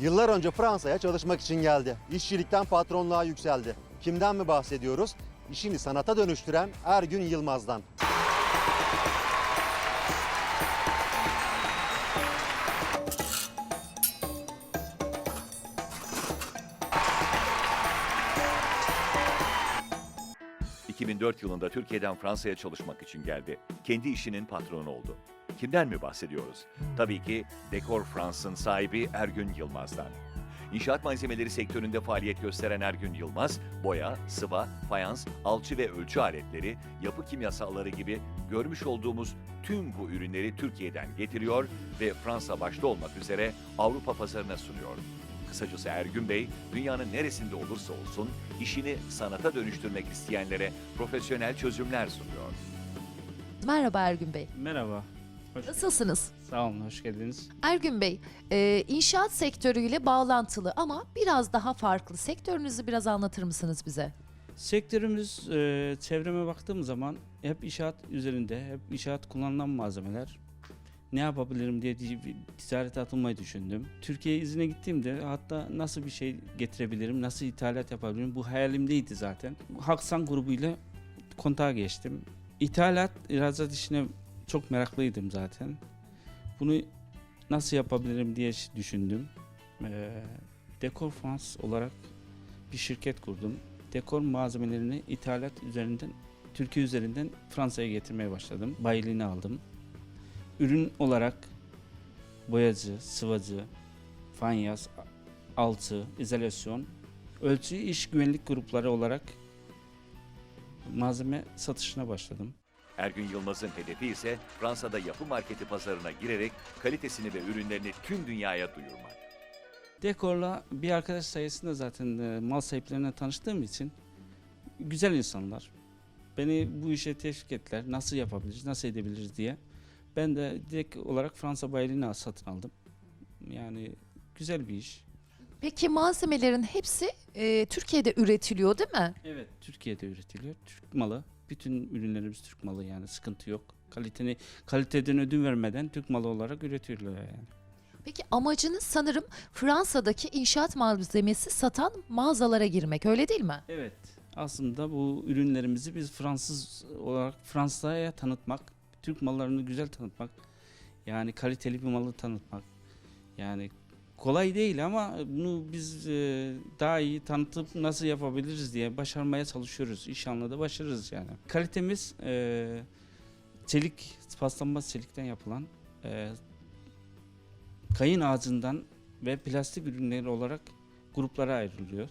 Yıllar önce Fransa'ya çalışmak için geldi. İşçilikten patronluğa yükseldi. Kimden mi bahsediyoruz? İşini sanata dönüştüren Ergün Yılmaz'dan. ...2004 yılında Türkiye'den Fransa'ya çalışmak için geldi. Kendi işinin patronu oldu. Kimden mi bahsediyoruz? Tabii ki Dekor Frans'ın sahibi Ergün Yılmaz'dan. İnşaat malzemeleri sektöründe faaliyet gösteren Ergün Yılmaz, boya, sıva, fayans, alçı ve ölçü aletleri, yapı kimyasalları gibi görmüş olduğumuz tüm bu ürünleri Türkiye'den getiriyor ve Fransa başta olmak üzere Avrupa pazarına sunuyor. Kısacası Ergün Bey, dünyanın neresinde olursa olsun işini sanata dönüştürmek isteyenlere profesyonel çözümler sunuyor. Merhaba Ergün Bey. Merhaba. Hoş Nasılsınız? Sağ olun, hoş geldiniz. Ergün Bey, e, inşaat sektörüyle bağlantılı ama biraz daha farklı. Sektörünüzü biraz anlatır mısınız bize? Sektörümüz e, çevreme baktığım zaman hep inşaat üzerinde, hep inşaat kullanılan malzemeler. Ne yapabilirim diye di- ticarete atılmayı düşündüm. Türkiye'ye izine gittiğimde hatta nasıl bir şey getirebilirim, nasıl ithalat yapabilirim bu hayalimdeydi zaten. Haksan grubuyla kontağa geçtim. İthalat, ihracat işine çok meraklıydım zaten. Bunu nasıl yapabilirim diye düşündüm. Ee, Decor France olarak bir şirket kurdum. Dekor malzemelerini ithalat üzerinden, Türkiye üzerinden Fransa'ya getirmeye başladım. Bayiliğini aldım. Ürün olarak boyacı, sıvacı, fanyas, alçı, izolasyon, ölçü iş güvenlik grupları olarak malzeme satışına başladım. Ergün Yılmaz'ın hedefi ise Fransa'da yapı marketi pazarına girerek kalitesini ve ürünlerini tüm dünyaya duyurmak. Dekor'la bir arkadaş sayesinde zaten e, mal sahiplerine tanıştığım için güzel insanlar. Beni bu işe teşvik ettiler. Nasıl yapabiliriz, nasıl edebiliriz diye. Ben de direkt olarak Fransa bayiliğini satın aldım. Yani güzel bir iş. Peki malzemelerin hepsi e, Türkiye'de üretiliyor değil mi? Evet, Türkiye'de üretiliyor. Türk malı. Bütün ürünlerimiz Türk malı yani sıkıntı yok. Kaliteni kaliteden ödün vermeden Türk malı olarak üretiyorlar yani. Peki amacınız sanırım Fransa'daki inşaat malzemesi satan mağazalara girmek öyle değil mi? Evet. Aslında bu ürünlerimizi biz Fransız olarak Fransa'ya tanıtmak, Türk mallarını güzel tanıtmak, yani kaliteli bir malı tanıtmak. Yani kolay değil ama bunu biz e, daha iyi tanıtıp nasıl yapabiliriz diye başarmaya çalışıyoruz. İnşallah da başarırız yani. Kalitemiz e, çelik, paslanmaz çelikten yapılan e, kayın ağacından ve plastik ürünleri olarak gruplara ayrılıyor.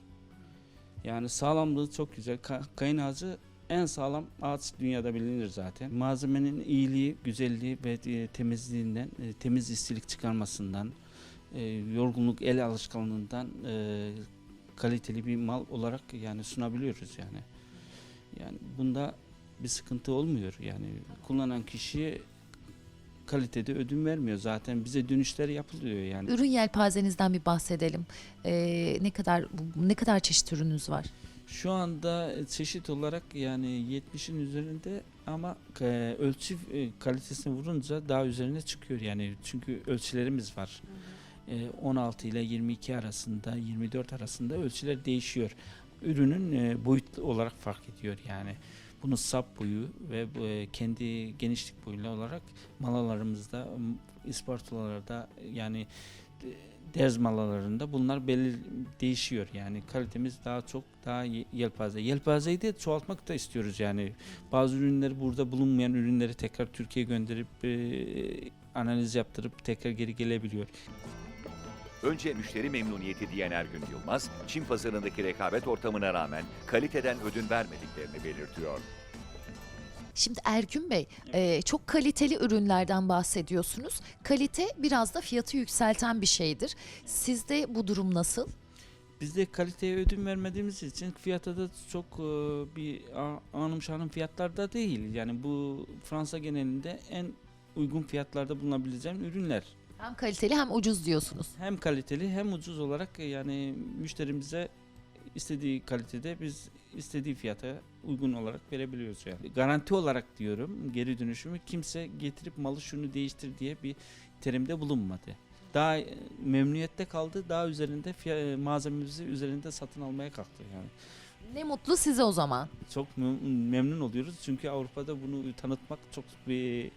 Yani sağlamlığı çok güzel. Ka- kayın ağacı en sağlam ağaç dünyada bilinir zaten. Malzemenin iyiliği, güzelliği ve temizliğinden, temiz istilik çıkarmasından, e, yorgunluk, el alışkanlığından e, kaliteli bir mal olarak yani sunabiliyoruz yani. Yani bunda bir sıkıntı olmuyor. Yani kullanan kişi kalitede ödün vermiyor. Zaten bize dönüşler yapılıyor yani. Ürün yelpazenizden bir bahsedelim. E, ne kadar ne kadar çeşit ürününüz var? Şu anda çeşit olarak yani 70'in üzerinde ama e, ölçü e, kalitesini vurunca daha üzerine çıkıyor yani çünkü ölçülerimiz var. E, 16 ile 22 arasında 24 arasında ölçüler değişiyor. Ürünün e, boyut olarak fark ediyor yani. Bunun sap boyu ve e, kendi genişlik boyuyla olarak malalarımızda, m, ispartolalarda yani e, derz malalarında bunlar belli değişiyor yani kalitemiz daha çok daha ye- yelpaze. Yelpazeyi de çoğaltmak da istiyoruz yani. Bazı ürünleri burada bulunmayan ürünleri tekrar Türkiye'ye gönderip e, analiz yaptırıp tekrar geri gelebiliyor. Önce müşteri memnuniyeti diyen Ergün Yılmaz, Çin pazarındaki rekabet ortamına rağmen kaliteden ödün vermediklerini belirtiyor. Şimdi Ergün Bey, e, çok kaliteli ürünlerden bahsediyorsunuz. Kalite biraz da fiyatı yükselten bir şeydir. Sizde bu durum nasıl? Biz de kaliteye ödün vermediğimiz için fiyata da çok e, bir anım şanım fiyatlarda değil. Yani bu Fransa genelinde en uygun fiyatlarda bulunabileceğim ürünler. Hem kaliteli hem ucuz diyorsunuz. hem kaliteli hem ucuz olarak yani müşterimize istediği kalitede biz istediği fiyata uygun olarak verebiliyoruz yani. Garanti olarak diyorum geri dönüşümü kimse getirip malı şunu değiştir diye bir terimde bulunmadı. daha e, memnuniyette kaldı. Daha üzerinde fiya- malzememizi üzerinde satın almaya kalktı yani. Ne mutlu size o zaman. Çok mem- memnun oluyoruz çünkü Avrupa'da bunu tanıtmak çok bir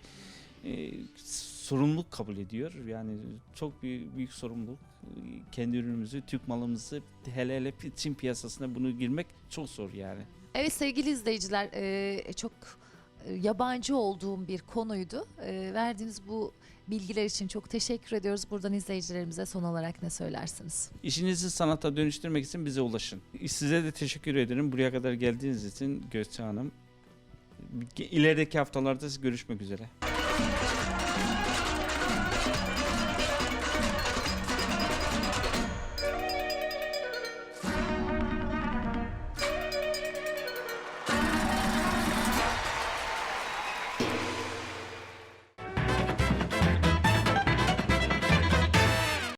e, sorumluluk kabul ediyor. Yani çok büyük, büyük sorumluluk. Kendi ürünümüzü, Türk malımızı hele hele Çin piyasasına bunu girmek çok zor yani. Evet sevgili izleyiciler e, çok e, yabancı olduğum bir konuydu. E, verdiğiniz bu bilgiler için çok teşekkür ediyoruz. Buradan izleyicilerimize son olarak ne söylersiniz? İşinizi sanata dönüştürmek için bize ulaşın. Size de teşekkür ederim. Buraya kadar geldiğiniz için Gökçe Hanım. İlerideki haftalarda görüşmek üzere.